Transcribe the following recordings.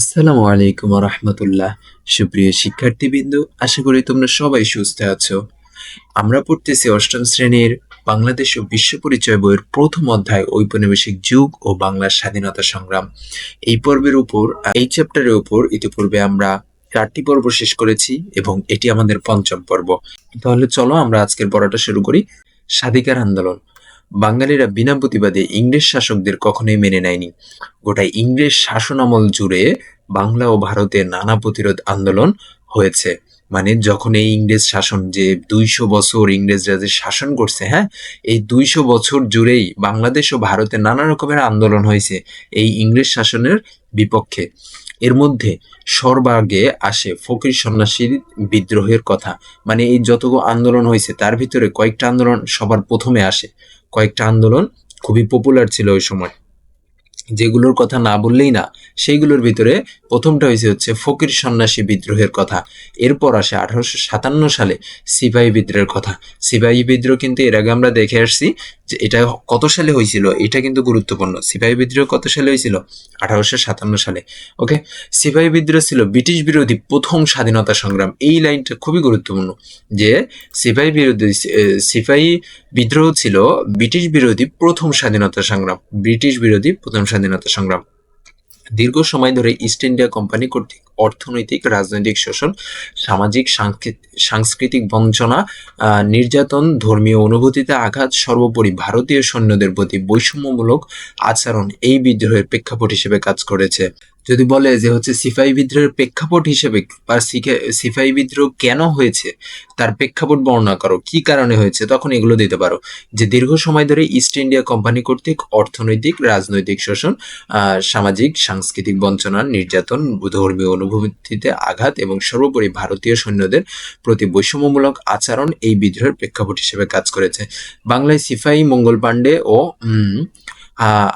আসসালামু আলাইকুম রহমতুল্লাহ সুপ্রিয় শিক্ষার্থীবৃন্দ, আশা করি তোমরা সবাই সুস্থ আছো। আমরা পড়তেছি অষ্টম শ্রেণির বাংলাদেশ ও বিশ্ব পরিচয় বইয়ের প্রথম অধ্যায়, ঔপনিবেশিক যুগ ও বাংলার স্বাধীনতা সংগ্রাম। এই পর্বের উপর, এই চ্যাপ্টারের উপর ইতিপূর্বে আমরা চারটি পর্ব শেষ করেছি এবং এটি আমাদের পঞ্চম পর্ব। তাহলে চলো আমরা আজকের পড়াটা শুরু করি। স্বাধিকার আন্দোলন। বাঙালিরা বিনা প্রতিবাদে ইংরেজ শাসকদের কখনোই মেনে নেয়নি। গোটা ইংরেজ শাসন আমল জুড়ে বাংলা ও ভারতে নানা প্রতিরোধ আন্দোলন হয়েছে। মানে যখন এই ইংরেজ শাসন যে দুইশো বছর ইংরেজরা যে শাসন করছে হ্যাঁ? এই দুইশো বছর জুড়েই বাংলাদেশ ও ভারতে নানা রকমের আন্দোলন হয়েছে এই ইংরেজ শাসনের বিপক্ষে। এর মধ্যে সর্বাগে আসে ফকির সন্ন্যাসীর বিদ্রোহের কথা। মানে এই যতগুলো আন্দোলন হয়েছে, তার ভিতরে কয়েকটা আন্দোলন সবার প্রথমে আসে। কয়েকটা আন্দোলন খুবই পপুলার ছিল ওই সময়। যেগুলোর কথা না বললেই না, সেইগুলোর ভিতরে প্রথমটা হয়েছে হচ্ছে ফকির সন্ন্যাসী বিদ্রোহের কথা। এরপর আসে আঠারোশো সাতান্ন সালে সিপাহী বিদ্রোহের কথা। সিপাহী বিদ্রোহ কিন্তু এর আগে আমরা দেখে আসছি যে এটা কত সালে হয়েছিল এটা কিন্তু গুরুত্বপূর্ণ। সিপাহী বিদ্রোহ কত সালে হয়েছিল আঠারোশো সাতান্ন সালে। ওকে? সিপাহী বিদ্রোহ ছিল ব্রিটিশ বিরোধী প্রথম স্বাধীনতা সংগ্রাম। এই লাইনটা খুবই গুরুত্বপূর্ণ যে সিপাহী বিরোধী সিপাহী বিদ্রোহ ছিল ব্রিটিশ বিরোধী প্রথম স্বাধীনতা সংগ্রাম। ব্রিটিশ বিরোধী প্রথম সংগ্রাম। দীর্ঘ সময় ধরে ইস্ট ইন্ডিয়া কোম্পানি কর্তৃক অর্থনৈতিক, রাজনৈতিক, শোষণ, সামাজিক সাংস্কৃতিক বঞ্চনা নির্যাতন, ধর্মীয় অনুভূতিতে আঘাত, সর্বোপরি ভারতীয় সৈন্যদের প্রতি বৈষম্যমূলক আচরণ এই বিদ্রোহের প্রেক্ষাপট হিসেবে কাজ করেছে। যদি বলে যে হচ্ছে সিপাহী বিদ্রোহের প্রেক্ষাপট হিসেবে বা সিপাহী বিদ্রোহ কেন হয়েছে, তার প্রেক্ষাপট বর্ণনা করো, কি কারণে হয়েছে, তখন এগুলো দিতে পারো। যে দীর্ঘ সময় ধরে ইস্ট ইন্ডিয়া কোম্পানি কর্তৃক অর্থনৈতিক, রাজনৈতিক শোষণ সামাজিক, সাংস্কৃতিক বঞ্চনা নির্যাতন ধর্মীয় অনুভূতিতে আঘাত এবং সর্বোপরি ভারতীয় সৈন্যদের প্রতি বৈষম্যমূলক আচরণ এই বিদ্রোহের প্রেক্ষাপট হিসেবে কাজ করেছে। বাংলায় সিপাহী, মঙ্গল পাণ্ডে ও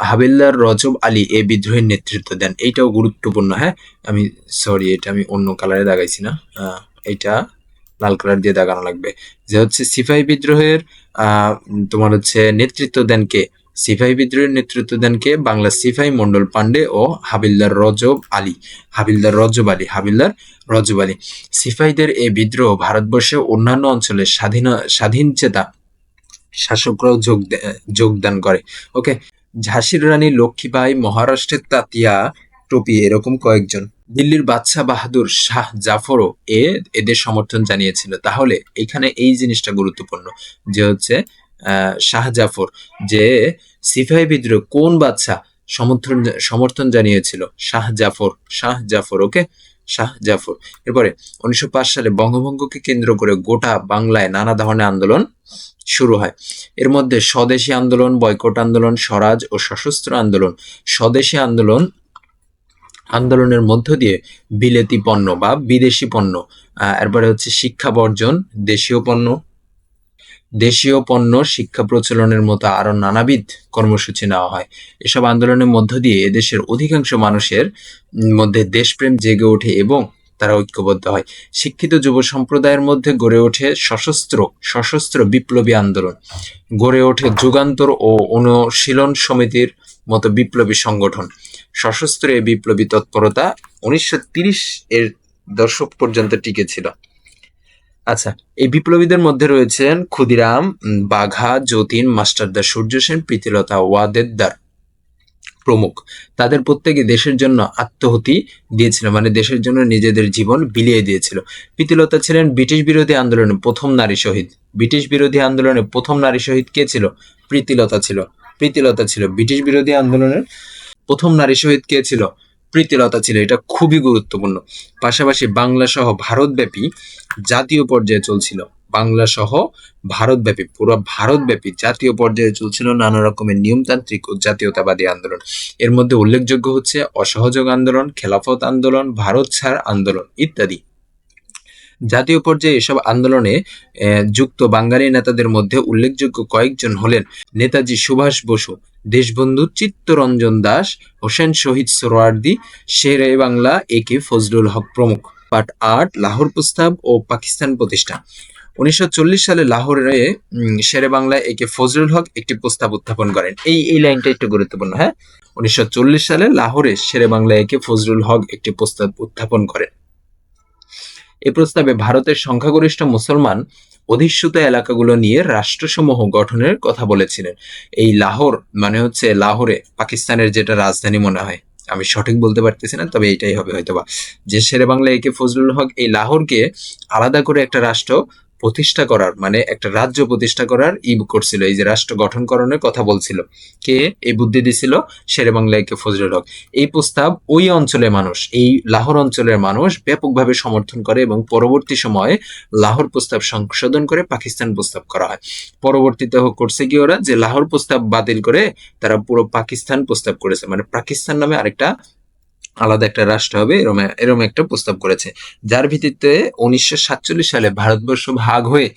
হাবিলদার রজব আলী এ বিদ্রোহের নেতৃত্ব দেন। এইটাও গুরুত্বপূর্ণ হ্যাঁ? আমি সরি এটা আমি অন্য কালারে দাগাইছি না। এইটা লাল কালার দিয়ে দাগানো লাগবে। যে হচ্ছে সিপাহী বিদ্রোহের তোমার হচ্ছে নেতৃত্ব দেন কে? সিপাহী বিদ্রোহের নেতৃত্ব দেন কে? বাংলা সিপাহী মন্ডল পান্ডে ও হাবিলদার রজব আলী। হাবিলদার রজব আলী হাবিলদার রজব আলী। সিপাহীদের এই বিদ্রোহ ভারতবর্ষের অন্যান্য অঞ্চলে স্বাধীন স্বাধীন চেতা শাসকরাও যোগ যোগদান করে। ওকে ঝাঁসির রানী লক্ষ্মীবাই মহারাষ্ট্রের তাতিয়া টপি এরকম কয়েকজন। দিল্লির বাদশাহ বাহাদুর শাহ জাফরও এ, এদের সমর্থন জানিয়েছিল। তাহলে এখানে এই জিনিসটা গুরুত্বপূর্ণ যে হচ্ছে শাহ জাফর যে সিফাই বিদ্রোহ কোন বাদশাহ সমর্থন সমর্থন জানিয়েছিল? শাহ জাফর শাহ জাফর, ওকে? শাহ জাফর। এরপরে উনিশশো পাঁচ সালে বঙ্গভঙ্গকে কেন্দ্র করে গোটা বাংলায় নানা ধরনের আন্দোলন শুরু হয়। এর মধ্যে স্বদেশী আন্দোলন বয়কট আন্দোলন, স্বরাজ ও সশস্ত্র আন্দোলন। স্বদেশী আন্দোলন আন্দোলনের মধ্য দিয়ে বিলেতি পণ্য বা বিদেশি পণ্য এরপরে হচ্ছে শিক্ষা বর্জন, দেশীয় পণ্য। দেশীয় পণ্য শিক্ষা প্রচলনের মতো আরও নানাবিধ কর্মসূচি নেওয়া হয়। এসব আন্দোলনের মধ্য দিয়ে এদেশের অধিকাংশ মানুষের মধ্যে দেশপ্রেম জেগে ওঠে এবং তারা ঐক্যবদ্ধ হয়। শিক্ষিত যুব সম্প্রদায়ের মধ্যে গড়ে ওঠে সশস্ত্র সশস্ত্র বিপ্লবী আন্দোলন। গড়ে ওঠে যুগান্তর ও অনুশীলন সমিতির মতো বিপ্লবী সংগঠন। সশস্ত্র এই বিপ্লবী তৎপরতা উনিশশো এর দশক পর্যন্ত টিকে ছিল। আচ্ছা এই বিপ্লবীদের মধ্যে রয়েছেন ক্ষুদিরাম, বাঘা, যতীন, মাস্টারদা সূর্য সেন প্রীতিলতা ওয়াদেদার প্রমুখ। তাদের প্রত্যেকে দেশের জন্য আত্মহতি দিয়েছিল মানে দেশের জন্য নিজেদের জীবন বিলিয়ে দিয়েছিল। প্রীতিলতা ছিলেন ব্রিটিশ বিরোধী আন্দোলনের প্রথম নারী শহীদ। ব্রিটিশ বিরোধী আন্দোলনে প্রথম নারী শহীদ কে ছিল? প্রীতিলতা ছিল। প্রীতিলতা ছিল। ব্রিটিশ বিরোধী আন্দোলনের প্রথম নারী শহীদ কে ছিল? প্রীতিলতা ছিল। এটা খুবই গুরুত্বপূর্ণ। পাশাপাশি বাংলা সহ ভারতব্যাপী জাতীয় পর্যায়ে চলছিল। বাংলা সহ ভারতব্যাপী পুরো ভারতব্যাপী জাতীয় পর্যায়ে চলছিল নানা রকমের নিয়মতান্ত্রিক ও জাতীয়তাবাদী আন্দোলন। এর মধ্যে উল্লেখযোগ্য হচ্ছে অসহযোগ আন্দোলন খেলাফত আন্দোলন ভারত ছাড় আন্দোলন ইত্যাদি। জাতীয় পর্যায়ে এসব আন্দোলনে যুক্ত বাঙালি নেতাদের মধ্যে উল্লেখযোগ্য কয়েকজন হলেন নেতাজি সুভাষ বসু দেশবন্ধু চিত্তরঞ্জন দাস হোসেন শহীদ সোহরাওয়ার্দী শের এ বাংলা এ কে ফজলুল হক প্রমুখ। পার্ট আট লাহোর প্রস্তাব ও পাকিস্তান প্রতিষ্ঠা। উনিশশো চল্লিশ সালে লাহোরে শেরে বাংলায় একে ফজলুল হক একটি প্রস্তাব উত্থাপন করেন। এই এই লাইনটা একটু গুরুত্বপূর্ণ হ্যাঁ? উনিশশো চল্লিশ সালে লাহোরে শেরে বাংলায় একে ফজলুল হক একটি প্রস্তাব উত্থাপন করেন। এই প্রস্তাবে ভারতের সংখ্যাগরিষ্ঠ মুসলমান অধিষ্ঠিত এলাকাগুলো নিয়ে রাষ্ট্রসমূহ গঠনের কথা বলেছিলেন। এই লাহোর মানে হচ্ছে লাহোরে পাকিস্তানের যেটা রাজধানী মনে হয়। আমি সঠিক বলতে পারতেছি না, তবে এটাই হবে হয়তোবা। যে শেরে বাংলা একে ফজলুল হক, এই লাহোরকে আলাদা করে একটা রাষ্ট্র প্রতিষ্ঠা করার মানে একটা রাজ্য প্রতিষ্ঠা করার ই করছিল, এই যে রাষ্ট্র গঠনকরণের কথা বলছিল। কে? এই বুদ্ধি দিছিল শেরে বাংলা একে ফজলুল হক। এই প্রস্তাব ওই অঞ্চলের মানুষ, এই লাহোর অঞ্চলের মানুষ ব্যাপকভাবে সমর্থন করে এবং পরবর্তী সময়ে লাহোর প্রস্তাব সংশোধন করে পাকিস্তান প্রস্তাব করা হয়। পরবর্তীতে করছে কি ওরা? যে লাহোর প্রস্তাব বাতিল করে তারা পুরো পাকিস্তান প্রস্তাব করেছে। মানে পাকিস্তান নামে আরেকটা আলাদা একটা রাষ্ট্র হবে, এরম এরম একটা প্রস্তাব করেছে। যার ভিত্তিতে উনিশশো সাতচল্লিশ সালে ভারতবর্ষ ভাগ হয়ে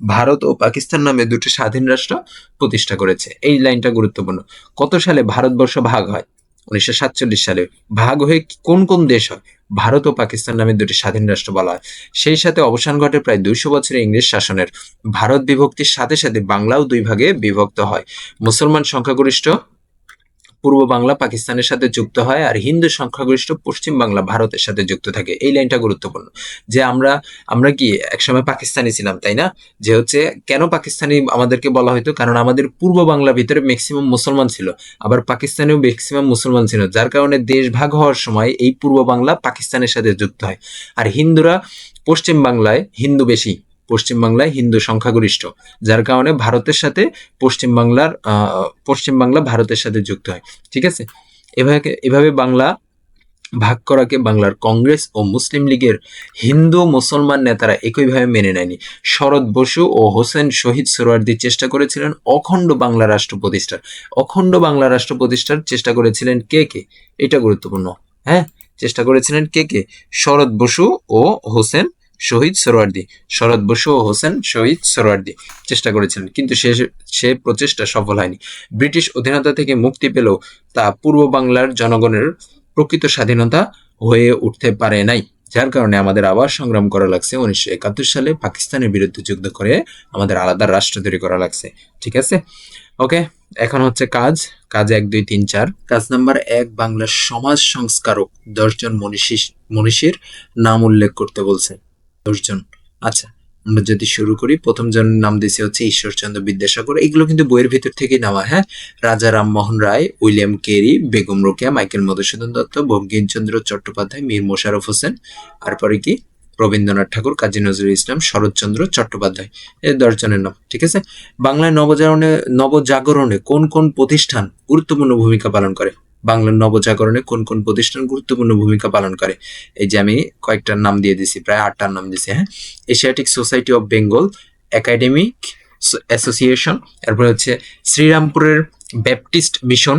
ভারত ও পাকিস্তান নামে দুটি স্বাধীন রাষ্ট্র প্রতিষ্ঠা করেছে। এই লাইনটা গুরুত্বপূর্ণ। কত সালে ভারতবর্ষ ভাগ হয়? উনিশশো সাতচল্লিশ সালে ভাগ হয়ে কোন কোন দেশ হয়? ভারত ও পাকিস্তান নামে দুটি স্বাধীন রাষ্ট্র বলা হয়। সেই সাথে অবসান ঘটে প্রায় দুইশো বছরের ইংরেজ শাসনের। ভারত বিভক্তির সাথে সাথে বাংলাও দুই ভাগে বিভক্ত হয়। মুসলমান সংখ্যাগরিষ্ঠ পূর্ব বাংলা পাকিস্তানের সাথে যুক্ত হয় আর হিন্দু সংখ্যাগরিষ্ঠ পশ্চিম বাংলা ভারতের সাথে যুক্ত থাকে। এই লাইনটা গুরুত্বপূর্ণ। যে আমরা আমরা কি একসময় পাকিস্তানি ছিলাম, তাই না? যে হচ্ছে, কেন পাকিস্তানি আমাদেরকে বলা হয়তো কারণ আমাদের পূর্ব বাংলা ভিতরে ম্যাক্সিমাম মুসলমান ছিল, আবার পাকিস্তানেও ম্যাক্সিমাম মুসলমান ছিল, যার কারণে দেশ ভাগ হওয়ার সময় এই পূর্ব বাংলা পাকিস্তানের সাথে যুক্ত হয়। আর হিন্দুরা পশ্চিম বাংলায় হিন্দু বেশি। পশ্চিম বাংলায় হিন্দু সংখ্যাগরিষ্ঠ যার কারণে ভারতের সাথে পশ্চিম বাংলার আহ, পশ্চিম বাংলা ভারতের সাথে যুক্ত হয়। ঠিক আছে? এভাবে এভাবে বাংলা ভাগ করাকে বাংলার কংগ্রেস ও মুসলিম লীগের হিন্দু মুসলমান নেতারা একইভাবে মেনে নেয়নি। শরৎ বসু ও হোসেন শহীদ সোহরাওয়ার্দী চেষ্টা করেছিলেন অখণ্ড বাংলা রাষ্ট্র প্রতিষ্ঠার। অখণ্ড বাংলা রাষ্ট্র প্রতিষ্ঠার চেষ্টা করেছিলেন কে কে? এটা গুরুত্বপূর্ণ। হ্যাঁ? চেষ্টা করেছিলেন কে কে? শরৎ বসু ও হোসেন শহীদ সোহরাওয়ার্দী শরৎ বসু ও হোসেন শহীদ সোহরাওয়ার্দী চেষ্টা করেছিলেন, কিন্তু সে সে প্রচেষ্টা সফল হয়নি। ব্রিটিশ অধীনতা থেকে মুক্তি পেলেও তা পূর্ব বাংলার জনগণের প্রকৃত স্বাধীনতা হয়ে উঠতে পারে নাই, যার কারণে আমাদের আবার সংগ্রাম করা লাগছে। উনিশশো একাত্তর সালে পাকিস্তানের বিরুদ্ধে যুদ্ধ করে আমাদের আলাদা রাষ্ট্র তৈরি করা লাগছে, ঠিক আছে? ওকে, এখন হচ্ছে কাজ কাজ এক, দুই, তিন, চার। কাজ নাম্বার এক, বাংলার সমাজ সংস্কারক দশজন মনীষী, মনীষীর নাম উল্লেখ করতে বলছে। দশজন। আচ্ছা আমরা যদি শুরু করি, প্রথম জনের নাম দিয়েছে হচ্ছে ঈশ্বরচন্দ্র বিদ্যাসাগর। এগুলো কিন্তু বইয়ের ভিতর থেকেই নেওয়া হ্যাঁ? Raja Rammohan Roy, William Carey, Begum Rokeya, Michael Madhusudan Dutta, Bankimchandra Chattopadhyay, Mir Mosharraf Hossain তারপরে কি? রবীন্দ্রনাথ ঠাকুর, কাজী নজরুল ইসলাম, শরৎচন্দ্র চট্টোপাধ্যায়। এই দশজনের নাম, ঠিক আছে? বাংলায় নবজাগরণে নবজাগরণে কোন কোন প্রতিষ্ঠান গুরুত্বপূর্ণ ভূমিকা পালন করে? বাংলার নবজাগরণে কোন কোন প্রতিষ্ঠান গুরুত্বপূর্ণ ভূমিকা পালন করে? এই যে আমি কয়েকটার নাম দিয়ে দিছি, প্রায় আটটার নাম দিছি হ্যাঁ? Asiatic Society of Bengal academic association এরপরে হচ্ছে শ্রীরামপুরের Baptist Mission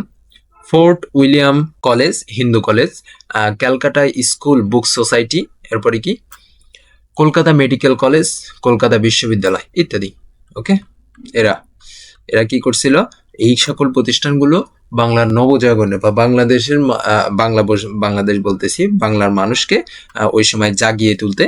Fort William College Hindu College Calcutta School Book Society এরপরে কি? কলকাতা মেডিকেল কলেজ কলকাতা বিশ্ববিদ্যালয়, ইত্যাদি ওকে এরা এরা কি করছিল? এই সকল প্রতিষ্ঠানগুলো বাংলার নবজাগরণে বা বাংলাদেশের বাংলা বাংলাদেশ বলতেছি, বাংলার মানুষকে ওই সময় জাগিয়ে তুলতে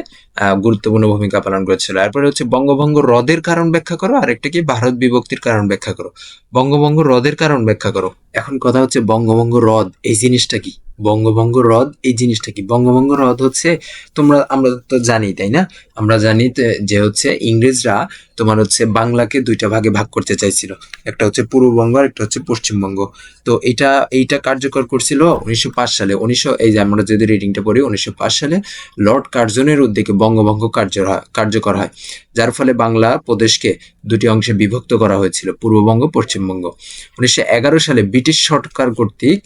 গুরুত্বপূর্ণ ভূমিকা পালন করেছিল। এরপরে হচ্ছে বঙ্গভঙ্গ হ্রদের কারণ ব্যাখ্যা করো, আর একটা কি ভারত বিভক্তির কারণ ব্যাখ্যা করো। বঙ্গভঙ্গ হ্রদের কারণ ব্যাখ্যা করো। এখন কথা হচ্ছে বঙ্গভঙ্গ হ্রদ এই জিনিসটা কি? বঙ্গভঙ্গ হ্রদ এই জিনিসটা কি? বঙ্গভঙ্গ হ্রদ হচ্ছে, তোমরা, আমরা তো জানি, তাই না? আমরা জানি যে হচ্ছে ইংরেজরা তোমার হচ্ছে বাংলাকে দুইটা ভাগে ভাগ করতে চাইছিল। একটা হচ্ছে পূর্ববঙ্গ আর একটা হচ্ছে পশ্চিমবঙ্গ। তো এটা, এইটা কার্যকর করছিল উনিশশো পাঁচ সালে। উনিশশো, এই যে আমরা যদি রিডিংটা পড়ি, উনিশশো পাঁচ সালে লর্ড কার্জনের উদ্যোগে বঙ্গভঙ্গ কার্য, কার্যকর হয়। যার ফলে বাংলা প্রদেশকে দুটি অংশে বিভক্ত করা হয়েছিল, পূর্ববঙ্গ, পশ্চিমবঙ্গ। উনিশশো এগারো সালে ব্রিটিশ সরকার কর্তৃক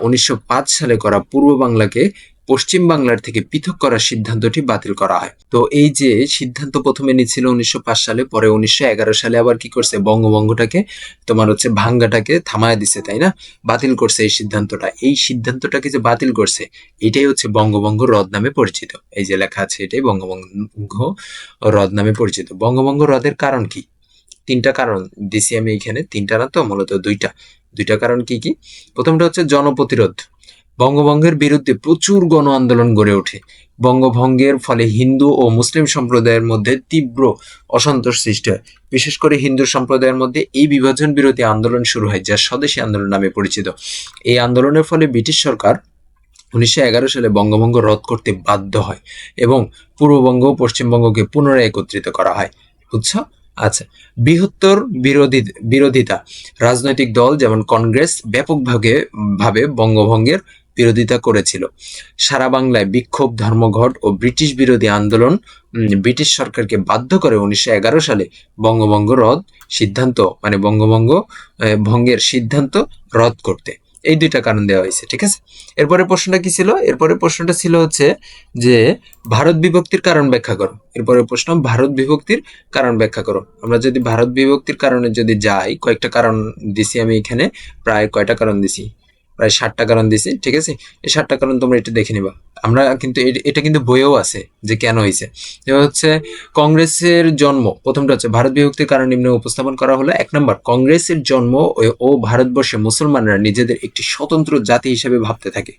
উনিশশো পাঁচ সালে করা পূর্ব বাংলাকে পশ্চিম বাংলার থেকে পৃথক করার সিদ্ধান্তটি বাতিল করা হয়। তো এই যে সিদ্ধান্ত প্রথমে নিচ্ছিল উনিশশো পাঁচ সালে, পরে উনিশশো এগারো সালে আবার কি করছে? বঙ্গভঙ্গটাকে, তোমার হচ্ছে ভাঙ্গাটাকে থামায় দিছে, তাই না? বাতিল করছে এই সিদ্ধান্তটা। এই সিদ্ধান্তটাকে যে বাতিল করছে, এটাই হচ্ছে বঙ্গভঙ্গ হ্রদ নামে পরিচিত। এই যে লেখা আছে এটাই বঙ্গভঙ্গ হ্রদ নামে পরিচিত। বঙ্গভঙ্গ হ্রদের কারণ কি? তিনটা কারণ দিছি আমি এখানে তিনটা না তো? মূলত দুইটা। দুইটা কারণ কি কি? প্রথমটা হচ্ছে জনপ্রতিরোধ। বঙ্গভঙ্গের বিরুদ্ধে প্রচুর গণ আন্দোলন গড়ে ওঠে। বঙ্গভঙ্গের ফলে হিন্দু ও মুসলিম সম্প্রদায়ের মধ্যে তীব্র অসন্তোষ সৃষ্টি হয়। বিশেষ করে হিন্দু সম্প্রদায়ের মধ্যে এই বিভাজন বিরোধী আন্দোলন শুরু হয়, যা স্বদেশী আন্দোলন নামে পরিচিত। এই আন্দোলনের ফলে ব্রিটিশ সরকার উনিশশো এগারো সালে বঙ্গভঙ্গ রদ করতে বাধ্য হয় এবং পূর্ববঙ্গ ও পশ্চিমবঙ্গকে পুনরায় একত্রিত করা হয়। বুঝছ? আচ্ছা বৃহত্তর বিরোধী, বিরোধিতা রাজনৈতিক দল যেমন কংগ্রেস ব্যাপকভাবে ভাবে বঙ্গভঙ্গের বিরোধিতা করেছিল। সারা বাংলায় বিক্ষোভ, ধর্মঘট ও ব্রিটিশ বিরোধী আন্দোলন ব্রিটিশ সরকারকে বাধ্য করে উনিশশো এগারো সালে বঙ্গভঙ্গ রদ সিদ্ধান্ত মানে বঙ্গভঙ্গ ভঙ্গের সিদ্ধান্ত রদ করতে। এই দুইটা কারণ দেওয়া হয়েছে, ঠিক আছে? এরপরে প্রশ্নটা কি ছিল? এরপরে প্রশ্নটা ছিল হচ্ছে যে, ভারত বিভক্তির কারণ ব্যাখ্যা করো। এরপরে প্রশ্ন, ভারত বিভক্তির কারণ ব্যাখ্যা করো। আমরা যদি ভারত বিভক্তির কারণে যদি যাই, কয়েকটা কারণ দিছি আমি এখানে, প্রায় কয়টা কারণ দিছি? প্রায় ষাটটা কারণ দিছি ঠিক আছে? এই ষাটটা কারণ তোমরা এটা দেখে নিবা। আমরা কিন্তু এটা কিন্তু বইয়েও আছে যে কেন হয়েছে। এবার হচ্ছে কংগ্রেসের জন্ম, প্রথমটা হচ্ছে ভারত বিভক্তির কারণ নিম্নে উপস্থাপন করা হলো? এক নম্বর, কংগ্রেসের জন্ম ও ভারতবর্ষে মুসলমানরা নিজেদের একটি স্বতন্ত্র জাতি হিসেবে ভাবতে থাকে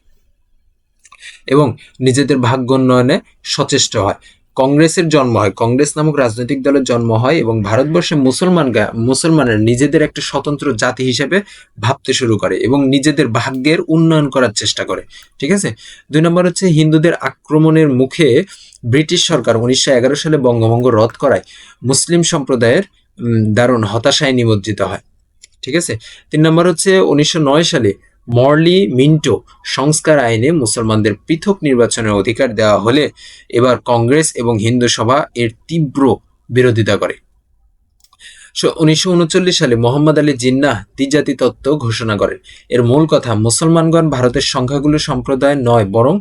এবং নিজেদের ভাগ্য উন্নয়নে সচেষ্ট হয়। কংগ্রেসের জন্ম হয়। কংগ্রেস নামক রাজনৈতিক দলের জন্ম হয় এবং ভারতবর্ষে মুসলমান মুসলমানের নিজেদের একটা স্বতন্ত্র জাতি হিসেবে ভাবতে শুরু করে এবং নিজেদের ভাগ্যের উন্নয়ন করার চেষ্টা করে। ঠিক আছে? দুই নম্বর হচ্ছে হিন্দুদের আক্রমণের মুখে ব্রিটিশ সরকার উনিশশো এগারো সালে বঙ্গভঙ্গ রদ করায় মুসলিম সম্প্রদায়ের দারুণ হতাশায় নিমজ্জিত হয়। ঠিক আছে? তিন নম্বর হচ্ছে উনিশশো নয় সালে মর্লি মিন্টো সংস্কার আইনে মুসলমানদের পৃথক নির্বাচনের অধিকার দেওয়া হলে এবার কংগ্রেস এবং হিন্দু সভা এর তীব্র বিরোধিতা করে। উনিশশো উনচল্লিশ সালে মোহাম্মদ আলী জিন্নাহ দ্বিজাতি তত্ত্ব ঘোষণা করেন। এর মূল কথা, মুসলমানগণ ভারতের সংখ্যাগুলো সম্প্রদায় নয়, বরং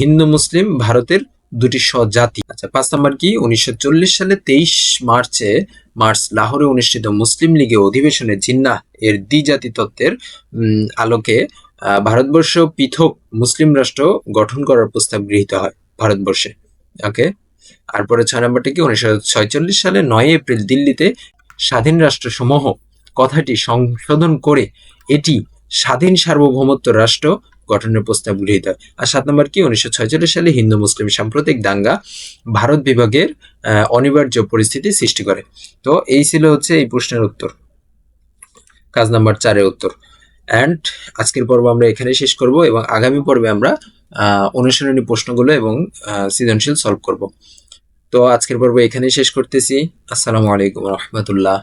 হিন্দু, মুসলিম ভারতের দুটি স্বজাতি আচ্ছা পাঁচ নম্বর কি? উনিশশো চল্লিশ সালে তেইশ মার্চে, মার্চ লাহোরে অনুষ্ঠিত মুসলিম লীগের অধিবেশনে জিন্নাহ এর দ্বিজাতি তত্ত্বের আলোকে ভারতবর্ষ পৃথক মুসলিম রাষ্ট্র গঠন করার প্রস্তাব গৃহীত হয় ভারতবর্ষে। ওকে? তারপরে ছয় নম্বরটা কি? উনিশশো ছয়চল্লিশ সালে নয় এপ্রিল দিল্লিতে স্বাধীন রাষ্ট্রসমূহ কথাটি সংশোধন করে এটি স্বাধীন সার্বভৌমত্ব রাষ্ট্র গঠনের প্রস্তাব গৃহীত হয়। আর সাত নম্বর কি? উনিশশো ছয়চল্লিশ সালে হিন্দু মুসলিম সাম্প্রতিক দাঙ্গা ভারত বিভাগের অনিবার্য পরিস্থিতি সৃষ্টি করে। তো এই ছিল হচ্ছে এই প্রশ্নের উত্তর। কাজ নাম্বার চারের উত্তর। অ্যান্ড আজকের পর্ব আমরা এখানে শেষ করব এবং আগামী পর্বে আমরা অনুশীলনী প্রশ্নগুলো এবং সৃজনশীল সলভ করব। তো আজকের পর্ব এখানেই শেষ করতেছি। আসসালামু আলাইকুম রহমতুল্লাহ।